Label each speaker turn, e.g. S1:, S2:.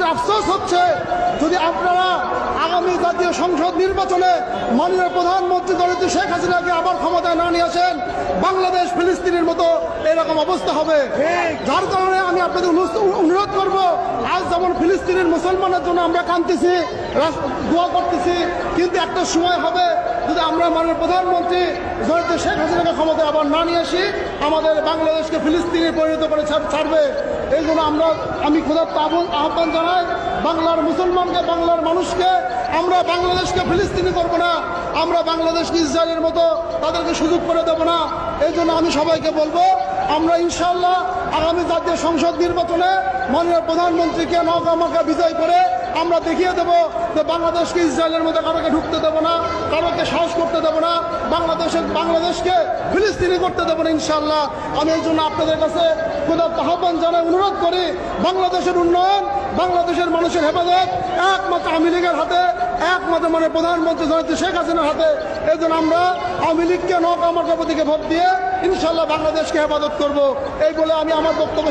S1: আমাদের আফসোস হচ্ছে, যদি আপনারা আগামী জাতীয় সংসদ নির্বাচনে মাননীয় প্রধানমন্ত্রী দলিত শেখ হাসিনাকে আবার ক্ষমতায় না নিয়ে আসেন, বাংলাদেশ ফিলিস্তিনের মতো এরকম অবস্থা হবে। যার কারণে আমি আপনাদের অনুরোধ- করব, আজ যেমন ফিলিস্তিনের মুসলমানের জন্য আমরা কাঁদতেছি দোয়া করতেছি, কিন্তু একটা সময় হবে মাননীয় প্রধানমন্ত্রী দলিত শেখ হাসিনাকে ক্ষমতায় আবার না নিয়ে আসি, আমাদের বাংলাদেশকে ফিলিস্তিনে পরিণত করে ছাড়- ছাড়বে। এই জন্য আমরা, আমি খোদার আহ্বান- আহ্বান জানাই, বাংলার মুসলমানকে, বাংলার মানুষকে, আমরা বাংলাদেশকে ফিলিস্তিনি করব না, আমরা বাংলাদেশকে ইসরায়েলের মতো তাদেরকে সুযোগ করে দেব না। এই জন্য আমি সবাইকে বলব, আমরা ইনশাল্লাহ আগামী জাতীয় সংসদ নির্বাচনে মাননীয় প্রধানমন্ত্রীকে নৌকামাকে বিজয় করে আমরা দেখিয়ে দেবো যে বাংলাদেশকে ইসরায়েলের মধ্যে কারোকে ঢুকতে দেব না, কারোকে সাহস করতে দেবো না, বাংলাদেশের বাংলাদেশকে ফিলিস্তিনি করতে দেবো না ইনশাল্লাহ আমি এই জন্য আপনাদের কাছে খোদার আহ্বান জানাই, অনুরোধ করি, বাংলাদেশের উন্নয়ন, বাংলাদেশের মানুষের হেফাজত, একমাত্র আওয়ামী লীগের হাতে, একমাত্র মানে প্রধানমন্ত্রী জয়ন্তী শেখ হাসিনার হাতে। এই জন্য আমরা আওয়ামী লীগকে নৌকা মার্কাপতিকে ভোট দিয়ে ইনশাল্লাহ বাংলাদেশকে হেফাজত করব। এই বলে আমি আমার বক্তব্য